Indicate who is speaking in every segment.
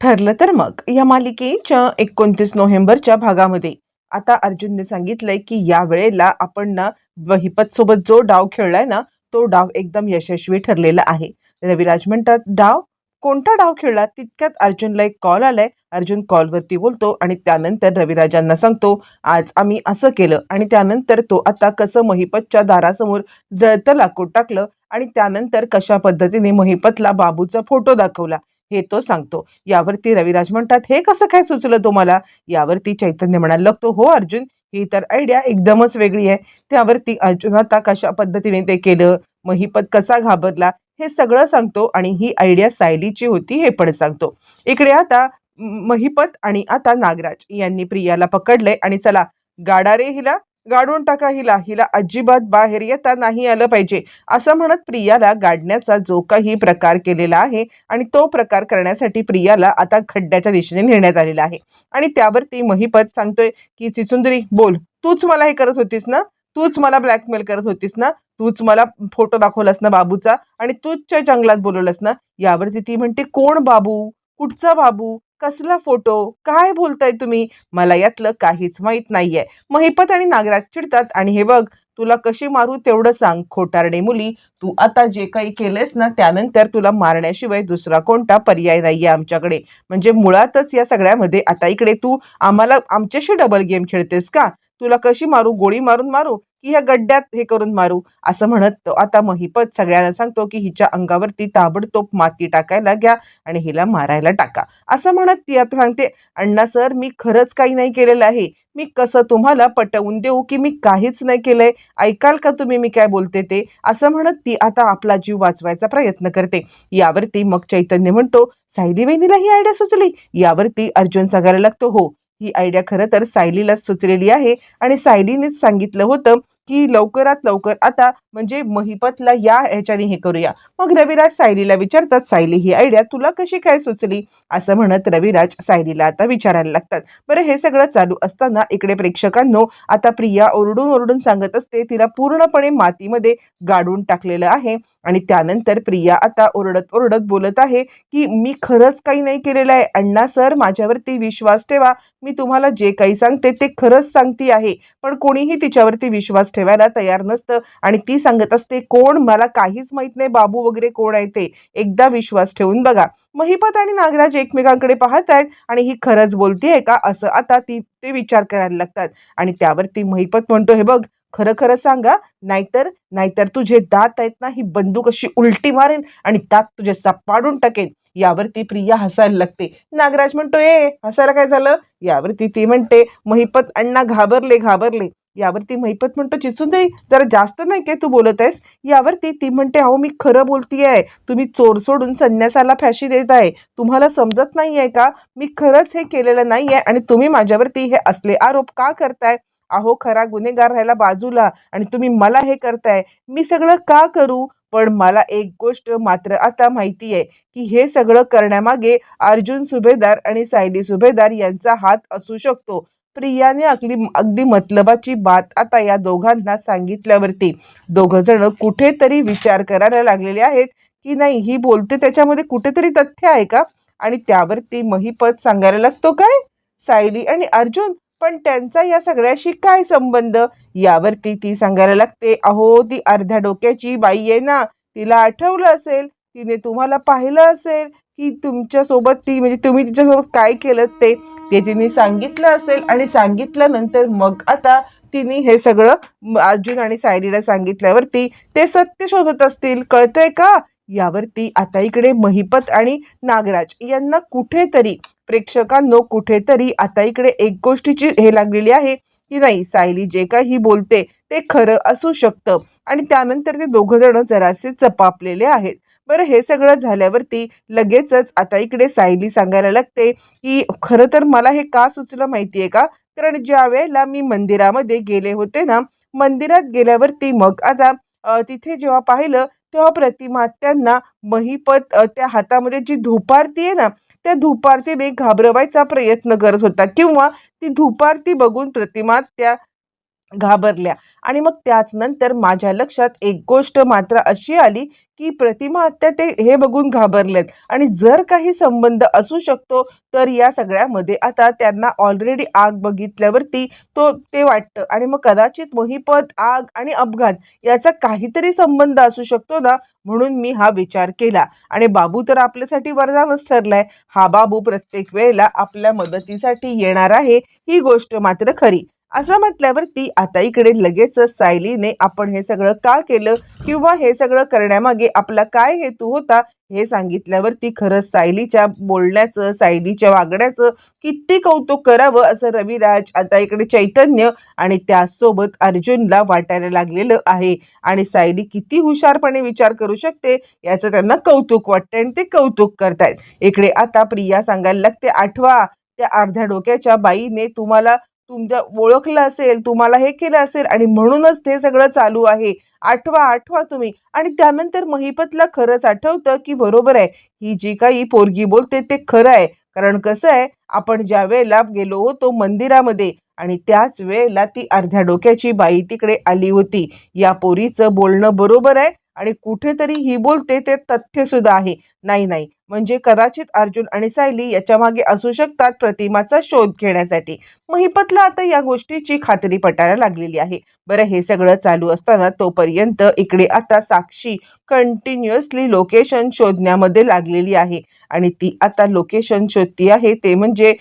Speaker 1: ठरलं तर मग. या मालिकेच्या एकोणतीस नोव्हेंबरच्या भागामध्ये आता अर्जुनने सांगितलंय की या वेळेला आपण ना वहिपत सोबत जो डाव खेळलाय ना तो डाव एकदम यशस्वी ठरलेला आहे. रविराज म्हणतात डाव? कोणता डाव खेळला? तितक्यात अर्जुनला एक कॉल आलाय. अर्जुन कॉलवरती बोलतो आणि त्यानंतर रविराजांना सांगतो आज आम्ही असं केलं. आणि त्यानंतर तो आता कसं महिपतच्या दारासमोर जळतं लाकूड टाकलं आणि त्यानंतर कशा पद्धतीने महिपतला बाबूचा फोटो दाखवला. हे तो सांगतो. यावरती रविराज म्हणतात हे कसं काय सुचलं तुम्हाला? यावरती चैतन्य म्हणायला लागतो हो अर्जुन ही तर आयडिया एकदमच वेगळी आहे. त्यावरती अर्जुन आता कशा पद्धतीने ते केलं? महिपत कसा घाबरला? हे सगळं सांगतो आणि ही आयडिया सायलीची होती हे पण सांगतो. इकडे आता महिपत आणि आता नागराज यांनी प्रियाला पकडलंय आणि चला गाडा रे हिला. गाडून टाका हिला. हिला अजिबात बाहेर येता नाही आलं पाहिजे. असं म्हणत प्रियाला गाडण्याचा जो काही प्रकार केलेला आहे आणि तो प्रकार करण्यासाठी प्रियाला आता खड्ड्याच्या दिशेने नेण्यात आलेला आहे. आणि त्यावरती महिपत सांगतोय की चिसुंदरी बोल. तूच मला हे करत होतीस ना? तूच मला ब्लॅकमेल करत होतीस ना? तूच मला फोटो दाखवलास ना बाबूचा? आणि तूच जंगलात बोलवलंस ना? यावरती ती म्हणते कोण बाबू? कुठचा बाबू? कसला फोटो? काय बोलताय तुम्ही? मला यातलं काहीच माहीत नाहीये. महिपत आणि नागराज चिडतात आणि हे बघ तुला कशी मारू तेवढं सांग. खोटारडे मुली तू आता जे काही केलेस ना त्यानंतर तुला मारण्याशिवाय दुसरा कोणता पर्याय नाहीये आमच्याकडे. म्हणजे मुळातच या सगळ्यामध्ये आता इकडे तू आम्हाला आमच्याशी डबल गेम खेळतेस का? तुला कशी मारू? गोळी मारून मारू? की ह्या गड्ड्यात हे करून मारू? असं म्हणत तो. आता महिपत सगळ्यांना सांगतो की हिच्या अंगावरती ताबडतोब माती टाकायला घ्या आणि हिला मारायला टाका. असं म्हणत ती आता सांगते अण्णा सर मी खरंच काही नाही केलेलं आहे. मी कसं तुम्हाला पटवून देऊ की मी काहीच नाही केलंय? ऐकाल का तुम्ही मी काय बोलते ते? असं म्हणत ती आता आपला जीव वाचवायचा प्रयत्न करते. यावरती मग चैतन्य म्हणतो सायली बहिणीला ही आयडिया सुचली. यावरती अर्जुन सांगायला लागतो हो ही आयडिया खरं तर सायलीलाच सुचलेली आहे. आणि सायलीनेच सांगितलं होतं की लवकरात लवकर आता म्हणजे महिपतला या ह्याच्याने हे करूया. मग रविराज सायलीला विचारतात सायली ही आयडिया तुला कशी काय सुचली? असं म्हणत रविराज सायलीला आता विचारायला लागतात. बरं हे सगळं चालू असताना इकडे प्रेक्षकांनो आता प्रिया ओरडून ओरडून सांगत असते तिला पूर्णपणे मातीमध्ये गाडून टाकलेलं आहे. आणि त्यानंतर प्रिया आता ओरडत ओरडत बोलत आहे की मी खरंच काही नाही केलेलं आहे. अण्णा सर माझ्यावरती विश्वास ठेवा. मी तुम्हाला जे काही सांगते ते खरंच सांगती आहे. पण कोणीही तिच्यावरती विश्वास ठेवायला तयार नसतं. आणि ती सांगत असते कोण? मला काहीच माहीत नाही बाबू वगैरे कोण आहे ते. एकदा विश्वास ठेवून बघा. महिपत आणि नागराज एकमेकांकडे पाहत आहेत आणि ही खरंच बोलतीये का? असं आता ती ते विचार करायला लागतात. आणि त्यावरती महिपत म्हणतो हे बघ खरं खरं सांगा नाहीतर नाहीतर तुझे दात आहेत ना ही बंदूक अशी उलटी मारेन आणि दात तुझे सपाडून टाकेन. यावरती प्रिया हसायला लागते. नागराज म्हणतो ए हसायला काय झालं? यावरती ती म्हणते महिपत अण्णा घाबरले घाबरले. यावरती महिपत म्हणतो चिचून जरा जास्त नाही काय तू बोलत आहेस? यावरती ती म्हणते अहो मी खरं बोलतीये तुम्ही चोर सोडून संन्यासाला फॅशी देत आहे. तुम्हाला समजत नाही आहे का? मी खरंच हे केलेलं नाही आहे आणि तुम्ही माझ्यावरती हे असले आरोप का करताय? अहो खरा गुन्हेगार राहायला बाजूला आणि तुम्ही मला हे करताय. मी सगळं का करू? पण मला एक गोष्ट मात्र आता माहिती आहे की हे सगळं करण्यामागे अर्जुन सुभेदार आणि सायली सुभेदार यांचा हात असू शकतो. प्रियाने अगदी अगदी मतलबाची बात आता या दोघांना सांगितल्यावरती. दोघं जण कुठेतरी विचार करायला लागलेले आहेत की नाही ही बोलते त्याच्यामध्ये कुठेतरी तथ्य आहे का? आणि त्यावरती महिपत सांगायला लागतो काय? सायली आणि अर्जुन पण त्यांचा या सगळ्याशी काय संबंध? यावरती ती सांगायला लागते अहो ती अर्ध्या डोक्याची बाई आहे ना तिला आठवलं असेल तिने तुम्हाला पाहिलं असेल की तुमच्यासोबत ती म्हणजे तुम्ही तिच्यासोबत काय केलं ते ते तिने सांगितलं असेल आणि सांगितल्यानंतर मग आता तिने हे सगळं अर्जुन आणि सायलीला सांगितल्यावरती ते सत्य शोधत असतील. कळतंय का? यावरती आता इकडे महिपत आणि नागराज यांना कुठेतरी प्रेक्षकांनो कुठेतरी आता इकडे एक गोष्टीची हे लागलेली आहे की नाही सायली जे काही बोलते ते खरं असू शकतं. आणि त्यानंतर ते दोघं जण जरासे चपापलेले आहेत. बरं हे सगळं झाल्यावरती लगेचच आता इकडे सायली सांगायला लागते की खरं तर मला हे का सुचलं माहिती आहे का? कारण ज्या वेळेला मी मंदिरामध्ये गेले होते ना मंदिरात गेल्यावरती मग आता तिथे जेव्हा पाहिलं तेव्हा प्रतिमा त्यांना महिपत त्या हातामध्ये जी धुपारती आहे ना त्या धुपारतीने घाबरवायचा प्रयत्न करत होता. किंवा ती धुपारती बघून प्रतिमा त्या घाबरल्या. आणि मग त्याच नंतर माझ्या लक्षात एक गोष्ट मात्र अशी आली की प्रतिमा आत्या ते हे बघून घाबरलेत. आणि जर काही संबंध असू शकतो तर या सगळ्यामध्ये आता त्यांना ऑलरेडी आग बघितल्यावरती तो ते वाटतं. आणि मग कदाचित मोहिपत आग आणि अपघात याचा काहीतरी संबंध असू शकतो ना म्हणून मी हा विचार केला. आणि बाबू तर आपल्यासाठी वरदानच ठरलाय. हा बाबू प्रत्येक वेळेला आपल्या मदतीसाठी येणार आहे ही गोष्ट मात्र खरी. असं म्हटल्यावरती आता इकडे लगेचच सायलीने आपण हे सगळं का केलं? किंवा हे सगळं करण्यामागे आपला काय हेतू होता? हे सांगितल्यावरती खरंच सायलीच्या बोलण्याचं सायलीच्या वागण्याचं किती कौतुक करावं असं रविराज आता इकडे चैतन्य आणि त्यासोबत अर्जुनला वाटायला लागलेलं आहे. आणि सायली किती हुशारपणे विचार करू शकते याचं त्यांना कौतुक वाटतं आणि ते कौतुक करतायत. इकडे आता प्रिया सांगायला लागते आठवा त्या अर्ध्या डोक्याच्या बाईने तुम्हाला तुमच्या ओळखलं असेल तुम्हाला हे केलं असेल आणि म्हणूनच ते सगळं चालू आहे. आठवा आठवा तुम्ही. आणि त्यानंतर महिपतला खरंच आठवतं की बरोबर आहे ही जी काही पोरगी बोलते ते खरं आहे. कारण कसं आहे आपण ज्या वेळेला गेलो होतो मंदिरामध्ये आणि त्याच वेळेला ती अर्ध्या डोक्याची बाई तिकडे आली होती. या पोरीचं बोलणं बरोबर आहे. आणि कुठेतरी ही बोलते ते तथ्य सुद्धा आहे. नाही नाही. म्हणजे कदाचित अर्जुन आणि सायली याच्या मागे असू शकतात प्रतिमाचा शोध घेण्यासाठी. महिपतला आता या गोष्टीची खात्री पटायला लागलेली आहे. बरं हे सगळं चालू असताना तोपर्यंत इकडे आता साक्षी कंटिन्युअसली लोकेशन शोधण्यामध्ये लागलेली आहे. आणि ती आता लोकेशन शोधती आहे ते म्हणजे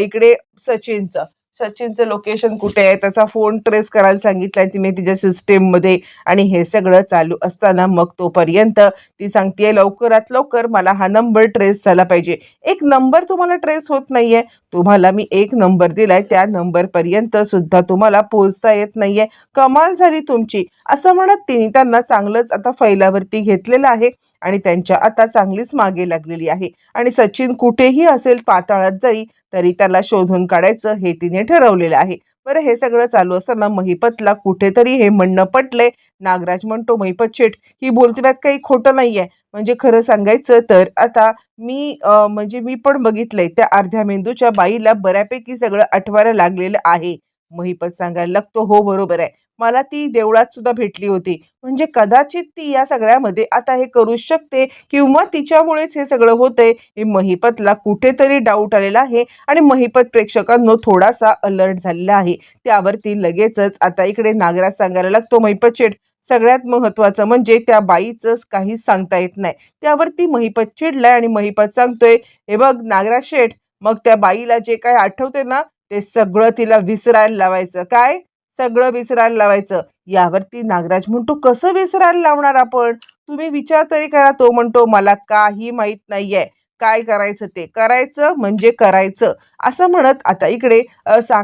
Speaker 1: इकडे सचिनचं. सचिनचं लोकेशन कुठे आहे? त्याचा फोन ट्रेस करायला सांगितलाय तिने तिच्या सिस्टीममध्ये आणि हे सगळं चालू असताना मग तोपर्यंत ती सांगतेय लवकरात लवकर मला हा नंबर ट्रेस झाला पाहिजे. एक नंबर तुम्हाला ट्रेस होत नाहीये. तुम्हाला मी एक नंबर दिलाय त्या नंबरपर्यंत सुद्धा तुम्हाला पोहोचता येत नाहीये. कमाल झाली तुमची. असं म्हणत तिने त्यांना चांगलंच आता फैलावरती घेतलेलं आहे. आणि त्यांच्या आता चांगलीच मागे लागलेली आहे. आणि सचिन कुठेही असेल पाताळात जरी तरी त्याला शोधून काढायचं हे तिने ठरवलेलं आहे. बरं हे सगळं चालू असताना महिपतला कुठेतरी हे म्हणणं पटले नागराज म्हणतो महिपत शेठ ही बोलते काही खोटं नाहीये. म्हणजे खरं सांगायचं तर आता मी म्हणजे मी पण बघितलंय त्या अर्ध्या मेंदूच्या बाईला बऱ्यापैकी सगळं आठवायला लागलेलं आहे. महिपत सांगायला लागतो हो बरोबर आहे. मला ती देवळात सुद्धा भेटली होती. म्हणजे कदाचित ती या सगळ्यामध्ये आता हे करू शकते किंवा तिच्यामुळेच हे सगळं होतंय. हे महिपतला कुठेतरी डाऊट आलेला आहे आणि महिपत प्रेक्षकांनो थोडासा अलर्ट झालेला आहे. त्यावरती लगेचच आता इकडे नागराज सांगायला लागतो महिपत शेठ सगळ्यात महत्वाचं म्हणजे त्या बाईचं काहीच सांगता येत नाही. त्यावरती महिपत चिडलाय आणि महिपत सांगतोय हे बघ नागराज शेठ मग त्या बाईला जे काय आठवते ना ते सगळं तिला विसरायला लावायचं. काय? सगळं विसरायला लावायचं. यावरती नागराज म्हणतो कसं विसरायला लावणार आपण? तुम्ही विचार तरी करा. तो म्हणतो मला काही माहीत नाहीये. काय करायचं ते? करायचं म्हणजे करायचं. असं म्हणत आता इकडे सा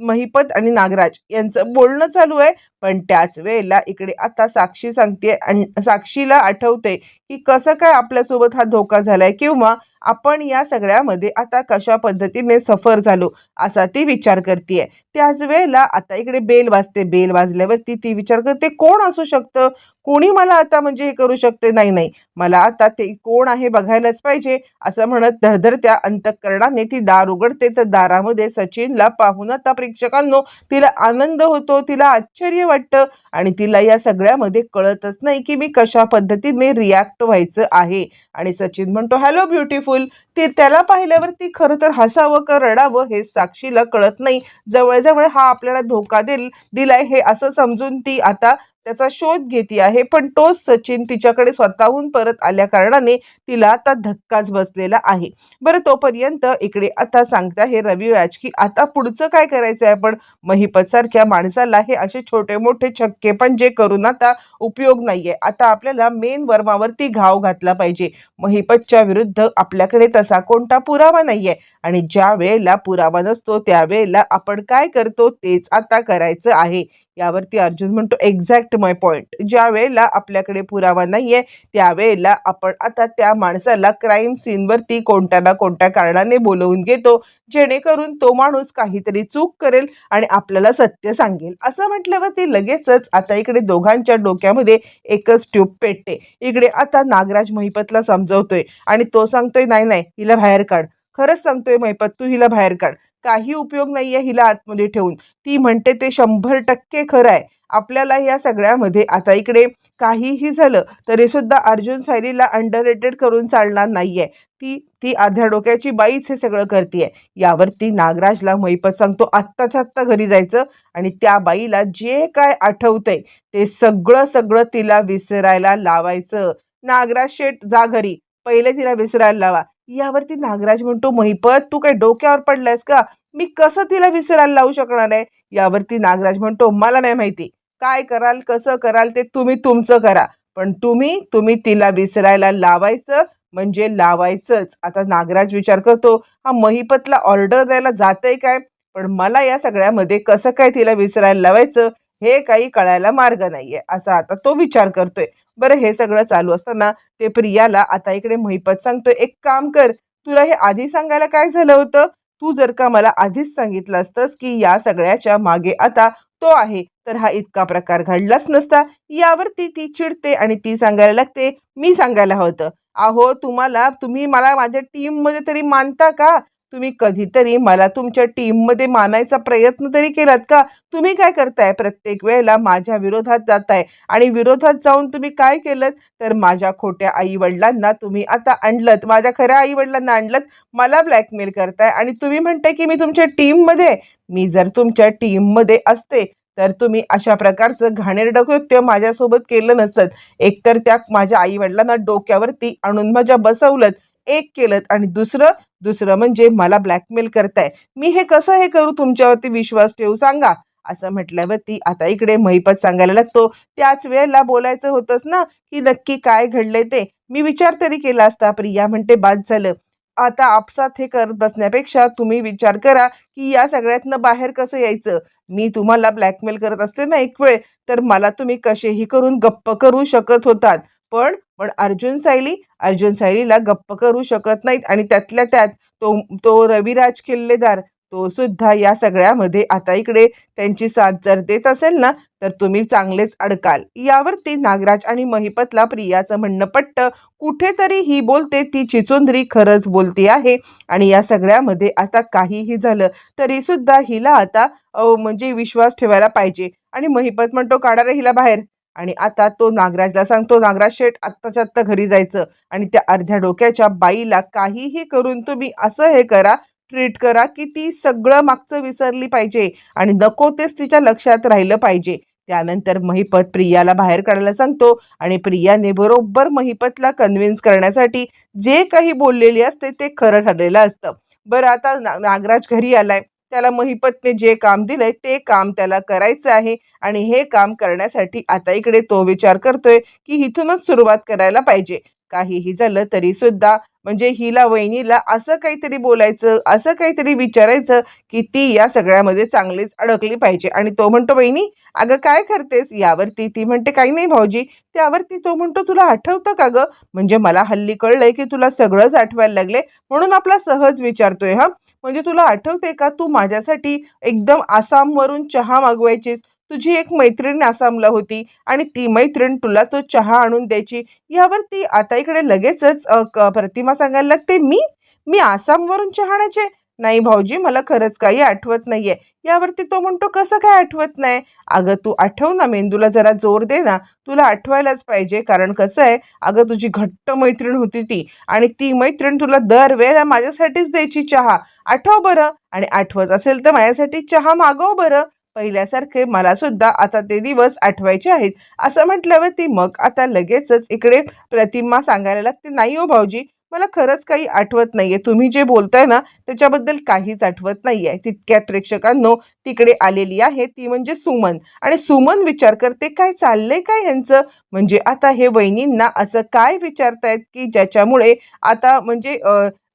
Speaker 1: महिपत आणि नागराज यांचं बोलणं चालू आहे. पण त्याच वेळेला इकडे आता साक्षी सांगते आणि साक्षीला आठवते की कसं काय आपल्यासोबत हा धोका झालाय किंवा आपण या सगळ्यामध्ये आता कशा पद्धतीने सफर झालो असा ती विचार करते त्याच वेळेला आता इकडे बेल वाजते. बेल वाजल्यावरती ती विचार करते. कोण असू शकतं? कोणी मला आता म्हणजे हे करू शकते? नाही नाही. मला आता ते कोण आहे बघायलाच पाहिजे. असं म्हणत धडधडत्या अंतकरणाने ती दार उघडते. तर दारामध्ये सचिनला पाहून आता प्रेक्षकांनो तिला आनंद होतो तिला आश्चर्य वाटतं आणि तिला या सगळ्यामध्ये कळतच नाही की मी कशा पद्धतीने रिॲक्ट व्हायचं आहे. आणि सचिन म्हणतो हॅलो ब्युटिफुल ते त्याला पाहिल्यावर ती खरं तर हसावं का रडावं हे साक्षीला कळत नाही. जवळजवळ हा आपल्याला धोका दिल दिलाय हे असं समजून ती आता त्याचा शोध घेते आहे. पण तोच सचिन तिच्याकडे स्वतःहून परत आल्या कारणाने तिला आता धक्काच बसलेला आहे. बरं तोपर्यंत इकडे आता सांगता हे रविराज की आता पुढचं काय करायचं आहे पण महिपत सारख्या माणसाला हे असे छोटे मोठे छक्के पण जे करून आता उपयोग नाहीये. आता आपल्याला मेन वर्मावरती घाव घातला पाहिजे. महिपतच्या विरुद्ध आपल्याकडे तसा कोणता पुरावा नाहीये. आणि ज्या वेळेला पुरावा नसतो त्यावेळेला आपण काय करतो तेच आता करायचं आहे. यावरती अर्जुन म्हणतो एक्झॅक्ट माय पॉईंट ज्या वेळेला आपल्याकडे पुरावा नाहीये त्यावेळेला आपण आता त्या माणसाला क्राईम सीनवरती कोणत्या ना कोणत्या कारणाने बोलवून घेतो जेणेकरून तो माणूस काहीतरी चूक करेल आणि आपल्याला सत्य सांगेल. असं म्हटल्यावरती लगेचच आता इकडे दोघांच्या डोक्यामध्ये एकच ट्यूब पेटते. इकडे आता नागराज महिपतला समजवतोय आणि तो सांगतोय नाही नाही हिला बाहेर काढ. खरंच सांगतोय महिपत तू हिला बाहेर काढ. काही उपयोग नाहीये हिला आतमध्ये ठेवून. ती म्हणते ते शंभर टक्के खरं आहे आपल्याला या सगळ्यामध्ये आता इकडे काहीही झालं तरी सुद्धा अर्जुन सायलीला अंडर रेटेड करून चालणार नाहीये. ती ती अर्ध्या डोक्याची बाईच हे सगळं करते यावरती नागराजला मैपत सांगतो आत्ताच्या आत्ता घरी जायचं आणि त्या बाईला जे काय आठवतंय ते सगळं सगळं तिला विसरायला लावायचं. नागराज शेठ जा घरी. पहिले तिला विसरायला लावा. यावरती नागराज म्हणतो महिपत तू काय डोक्यावर पडलायस का? मी कसं तिला विसरायला लावू शकणार आहे? यावरती नागराज म्हणतो मला नाही माहिती. काय कराल कसं कराल ते तुम्ही तुमचं करा. पण तुम्ही तुम्ही तिला विसरायला लावायचं म्हणजे लावायचंच. आता नागराज विचार करतो हा महिपतला ऑर्डर द्यायला जातंय काय? पण मला या सगळ्यामध्ये कसं काय तिला विसरायला लावायचं? हे काही कळायला मार्ग नाहीये. असा आता तो विचार करतोय. बरं हे सगळं चालू असताना ते प्रियाला आता इकडे महिपत सांगतो एक काम कर तुला हे आधी सांगायला काय झालं होतं? तू जर का मला आधीच सांगितलं असतंस की या सगळ्याच्या मागे आता तो आहे तर हा इतका प्रकार घडलाच नसता. यावरती ती चिडते आणि ती सांगायला लागते मी सांगायला होतं. अहो तुम्हाला तुम्ही मला माझ्या टीममध्ये तरी मानता का? तुम्ही कधीतरी मला तुमच्या टीममध्ये मानायचा प्रयत्न तरी केलात का? तुम्ही काय करताय? प्रत्येक वेळेला माझ्या विरोधात जाताय. आणि विरोधात जाऊन तुम्ही काय केलं तर माझ्या खोट्या आई वडिलांना तुम्ही आता आणलत. माझ्या खऱ्या आई वडिलांना आणलत. मला ब्लॅकमेल करताय. आणि तुम्ही म्हणताय की मी तुमच्या टीममध्ये मी जर तुमच्या टीममध्ये असते तर तुम्ही अशा प्रकारचं घाणेरडं कृत्य माझ्यासोबत केलं नसतं. एकतर त्या माझ्या आई वडिलांना डोक्यावरती आणून माझ्या बसवलं एक केलं आणि दुसरं दुसरं म्हणजे मला ब्लॅकमेल करताय. मी हे कसं हे करू? तुमच्यावरती विश्वास ठेवू सांगा. असं म्हटल्यावरती आता इकडे महिपत सांगायला लागतो. त्याच वेळेला बोलायचं होतंच ना की नक्की काय घडलंय ते. मी विचार तरी केला असता प्रिया म्हणते बाद झालं. आता आपसात हे करत बसण्यापेक्षा तुम्ही विचार करा की या सगळ्यातनं बाहेर कसं यायचं? मी तुम्हाला ब्लॅकमेल करत असते ना एक वेळ तर मला तुम्ही कसेही करून गप्प करू शकत होतात. पण पण अर्जुन सायली अर्जुन सायलीला गप्प करू शकत नाहीत आणि त्यातल्या त्यात तो तो रविराज किल्लेदार तो सुद्धा या सगळ्यामध्ये आता इकडे त्यांची साथ जर देत असेल ना तर तुम्ही चांगलेच अडकाल. यावरती नागराज आणि महिपतला प्रियाचं म्हणणं पट्ट कुठेतरी ही बोलते ती चिचुंदरी खरंच बोलती आहे आणि या सगळ्यामध्ये आता काहीही झालं तरी सुद्धा हिला आता म्हणजे विश्वास ठेवायला पाहिजे. आणि महिपत म्हणतो काढा रे हिला बाहेर. आणि आता तो नागराजला सांगतो नागराज शेठ आत्ताच्या आत्ता घरी जायचं आणि त्या अर्ध्या डोक्याच्या बाईला काहीही करून तुम्ही असं हे करा ट्रीट करा की ती सगळं मागचं विसरली पाहिजे आणि नको तेच तिच्या लक्षात राहिलं पाहिजे. त्यानंतर महिपत प्रियाला बाहेर काढायला सांगतो आणि प्रियाने बरोबर महिपतला कन्व्हिन्स करण्यासाठी जे काही बोललेली असते ते खरं ठरलेलं असतं. बरं आता ना नागराज घरी आलाय. त्याला महिपतने जे काम दिलंय ते काम त्याला करायचं आहे आणि हे काम करण्यासाठी आता इकडे तो विचार करतोय की इथूनच सुरुवात करायला पाहिजे. काहीही झालं तरी सुद्धा म्हणजे हिला वहिनीला असं काहीतरी बोलायचं असं काहीतरी विचारायचं की ती या सगळ्यामध्ये चांगलीच अडकली पाहिजे. आणि तो म्हणतो वहिनी अगं काय करतेस? यावरती ती म्हणते काही नाही भाऊजी त्यावरती तो म्हणतो तुला आठवतं का गं? म्हणजे मला हल्ली कळलंय की तुला सगळंच आठवायला लागले म्हणून आपला सहज विचारतोय हा? म्हणजे तुला आठवते का तू माझ्यासाठी एकदम आसामवरून चहा मागवायचीस? तुझी एक मैत्रीण आसामला होती आणि ती मैत्रीण तुला तो चहा आणून द्यायची. यावरती आता इकडे लगेचच क- प्रतिमा सांगायला लागते मी? मी आसामवरून चहा आणायचे? नाही भाऊजी मला खरंच काही आठवत नाहीये. यावरती तो म्हणतो कसं काय आठवत नाही? अगं तू आठव ना मेंदूला जरा जोर दे ना. तुला आठवायलाच पाहिजे कारण कसं आहे अगं तुझी घट्ट मैत्रीण होती ती आणि ती मैत्रीण तुला दरवेळेला माझ्यासाठीच द्यायची चहा. आठव बरं आणि आठवत असेल तर माझ्यासाठी चहा मागव बरं. पहिल्यासारखे मला सुद्धा आता ते दिवस आठवायचे आहेत. असं म्हटल्यावर ती मग आता लगेचच इकडे प्रतिमा सांगायला लागते नाही हो भाऊजी मला खरंच काही आठवत नाहीये. तुम्ही जे बोलताय ना त्याच्याबद्दल काहीच आठवत नाहीये. तितक्यात प्रेक्षकांनो तिकडे आलेली आहे ती म्हणजे सुमन. आणि सुमन विचार करते काय चाललंय? काय ह्यांचं? म्हणजे आता हे वहिनींना असं काय विचारतायत की ज्याच्यामुळे आता म्हणजे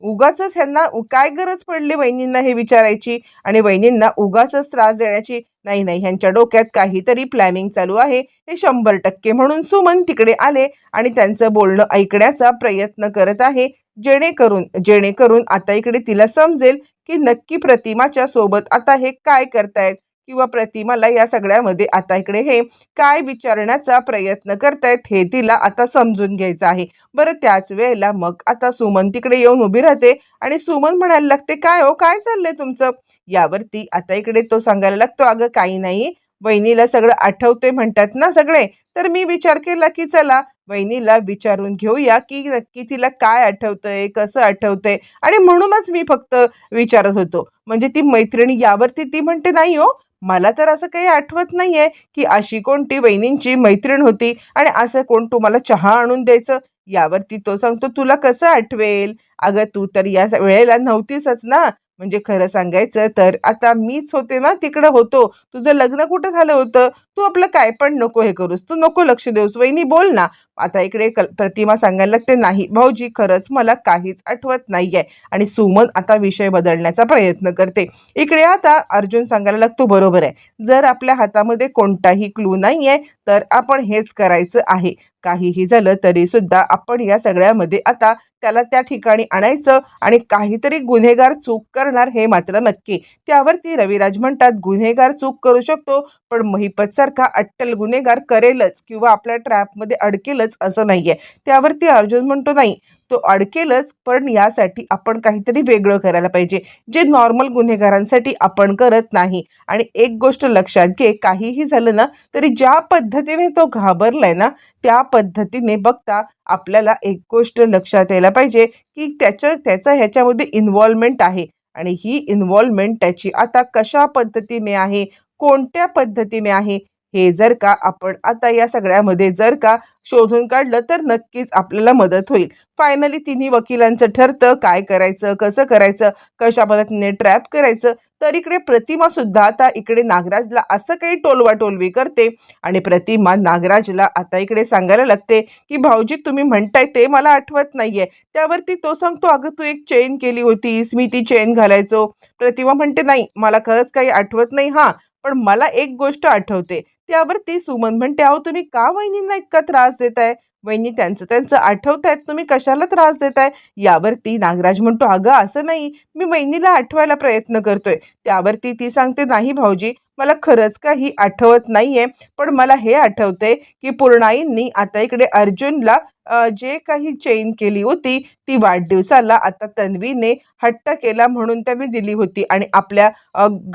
Speaker 1: उगाच ह्यांना काय गरज पडली वहिनींना हे विचारायची? आणि वहिनींना उगाचच त्रास देण्याची? नाही नाही ह्यांच्या डोक्यात काहीतरी प्लॅनिंग चालू आहे. हे शंभर टक्के म्हणून सुमन तिकडे आले आणि त्यांचं बोलणं ऐकण्याचा प्रयत्न करत आहे. जेणेकरून जेणेकरून आता इकडे तिला समजेल की नक्की प्रतिमाच्या सोबत आता हे काय करतायत. किंवा प्रतिमाला या सगळ्यामध्ये आता इकडे हे काय विचारण्याचा प्रयत्न करतायत हे तिला आता समजून घ्यायचं आहे. बरं त्याच वेळेला मग आता सुमन तिकडे येऊन उभी राहते आणि सुमन म्हणायला लागते काय हो काय चाललंय तुमचं? यावरती आता इकडे तो सांगायला लागतो अगं काही नाही. वहिनीला सगळं आठवते म्हणतात ना सगळे. तर मी विचार केला की चला वहिनीला विचारून घेऊया की नक्की तिला काय आठवतंय कसं आठवतंय? आणि म्हणूनच मी फक्त विचारत होतो. म्हणजे ती मैत्रिणी यावरती ती म्हणते नाही हो मला तर असं काही आठवत नाहीये की अशी कोणती वहिनींची मैत्रीण होती आणि असं कोण तुम्हाला चहा आणून द्यायचं? यावरती तो सांगतो तुला कसं आठवेल? अगं तू तर या वेळेला नव्हतीसच ना? म्हणजे खरं सांगायचं तर आता मीच होते ना तिकडं होतो. तुझं लग्न कुठं झालं होतं? तू आपलं काय पण नको हे करूस. तू नको लक्ष देऊस. वहिनी बोल ना. आता इकडे कल प्रतिमा सांगायला लागते नाही भाऊजी खरंच मला काहीच आठवत नाही आहे आणि सुमन आता विषय बदलण्याचा प्रयत्न करते. इकडे आता अर्जुन सांगायला लागतो बरोबर आहे. जर आपल्या हातामध्ये कोणताही क्लू नाही आहे तर आपण हेच करायचं आहे. काहीही झालं तरी सुद्धा आपण या सगळ्यामध्ये आता त्याला त्या ठिकाणी आणायचं आणि काहीतरी गुन्हेगार चूक करणार हे मात्र नक्की. त्यावरती रविराज म्हणतात गुन्हेगार चूक करू शकतो पण महिपत सारखा अट्टल गुन्हेगार करेलच किंवा आपल्या ट्रॅपमध्ये अडकेलच असं नाहीये. त्यावरती अर्जुन म्हणतो नाही तो अडकेलच पण यासाठी आपण काहीतरी वेगळं करायला पाहिजे. जे नॉर्मल गुन्हेगारांसाठी आपण करत नाही. आणि एक गोष्ट लक्षात घे काहीही झालं ना तरी ज्या पद्धतीने तो घाबरलाय ना त्या पद्धतीने बघता आपल्याला एक गोष्ट लक्षात यायला पाहिजे की त्याच्या त्याचा ह्याच्यामध्ये इन्व्हॉल्वमेंट आहे. आणि ही इन्व्हॉल्वमेंट त्याची आता कशा पद्धतीने आहे? कोणत्या पद्धतीने आहे? हे जर का आपण आता या सगळ्यामध्ये जर का शोधून काढलं तर नक्कीच आपल्याला मदत होईल. फायनली तिन्ही वकिलांचं ठरतं काय करायचं कसं करायचं कशा पद्धतीने ट्रॅप करायचं तर इकडे प्रतिमा सुद्धा आता इकडे नागराजला असं काही टोलवाटोलवी करते आणि प्रतिमा नागराजला आता इकडे सांगायला लागते की भाऊजी तुम्ही म्हणताय ते मला आठवत नाहीये. त्यावरती तो सांगतो अगं तू एक चेन केली होतीस मी ती चेन घालायचो. प्रतिमा म्हणते नाही मला खरंच काही आठवत नाही. हां पण मला एक गोष्ट आठवते. त्यावरती सुमन म्हणते अहो तुम्ही का वहिनींना इतका त्रास देताय? वहिनी त्यांचं त्यांचं आठवत आहेत तुम्ही कशाला त्रास देताय? यावरती नागराज म्हणतो अगं असं नाही. मी वहिनीला आठवायला प्रयत्न करतोय. त्यावरती ती सांगते नाही भाऊजी मला खरंच काही आठवत नाहीये पण मला हे आठवतंय की पूर्णाईंनी आता इकडे अर्जुनला जे काही चेन केली होती ती वाढदिवसाला आता तन्वीने हट्ट केला म्हणून त्यांनी दिली होती आणि आपल्या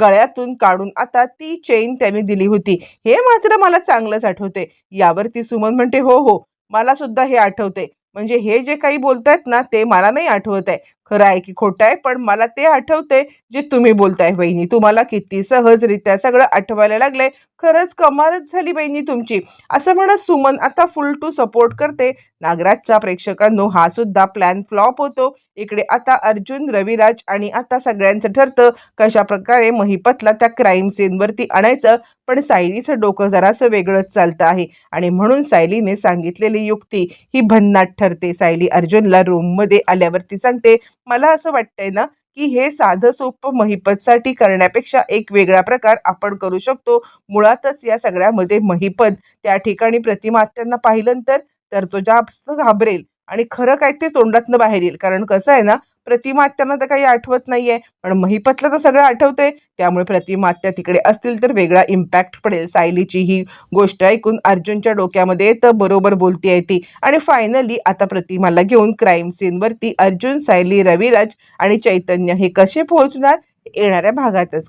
Speaker 1: गळ्यातून काढून आता ती चेन त्यांनी दिली होती. हे मात्र मला चांगलंच आठवते यावरती सुमन म्हणते हो हो. मला सुद्धा हे आठवते म्हणजे हे जे काही बोलतायत ना ते मला नाही आठवत आहे खरं आहे की खोटं आहे पण मला ते आठवते जे तुम्ही बोलताय बहिणी. तुम्हाला किती सहजरित्या सगळं आठवायला लागलंय. खरंच कमालच झाली बहिणी तुमची. असं म्हणत सुमन आता फुल टू सपोर्ट करते. नागराजचा प्रेक्षकांनो हा सुद्धा प्लॅन फ्लॉप होतो. इकडे आता अर्जुन रविराज आणि आता सगळ्यांचं ठरतं कशा प्रकारे महिपतला त्या क्राईम सीनवरती आणायचं. पण सायलीचं डोकं जरासं वेगळंच चालतं आहे. आणि म्हणून सायलीने सांगितलेली युक्ती ही भन्नाट ठरते. सायली अर्जुनला रूममध्ये आल्यावरती सांगते मला असं वाटतंय ना की हे साधं सोपं महिपतसाठी करण्यापेक्षा एक वेगळा प्रकार आपण करू शकतो. मुळातच या सगळ्यामध्ये महिपत त्या ठिकाणी प्रतिमा त्यांना तर तो जास्त घाबरेल आणि खरं काय ते तोंडातनं बाहेर येईल. कारण कसं आहे ना प्रतिमा तर काही आठवत नाहीये. पण महिपतला तर सगळं आठवते त्यामुळे प्रतिमात्या तिकडे असतील तर वेगळा इम्पॅक्ट पडेल. सायलीची ही गोष्ट ऐकून अर्जुनच्या डोक्यामध्ये तर बरोबर बोलती आहे ती. आणि फायनली आता प्रतिमाला घेऊन क्राईम सीनवरती अर्जुन सायली रविराज आणि चैतन्य हे कसे पोहोचणार? येणाऱ्या भागातच.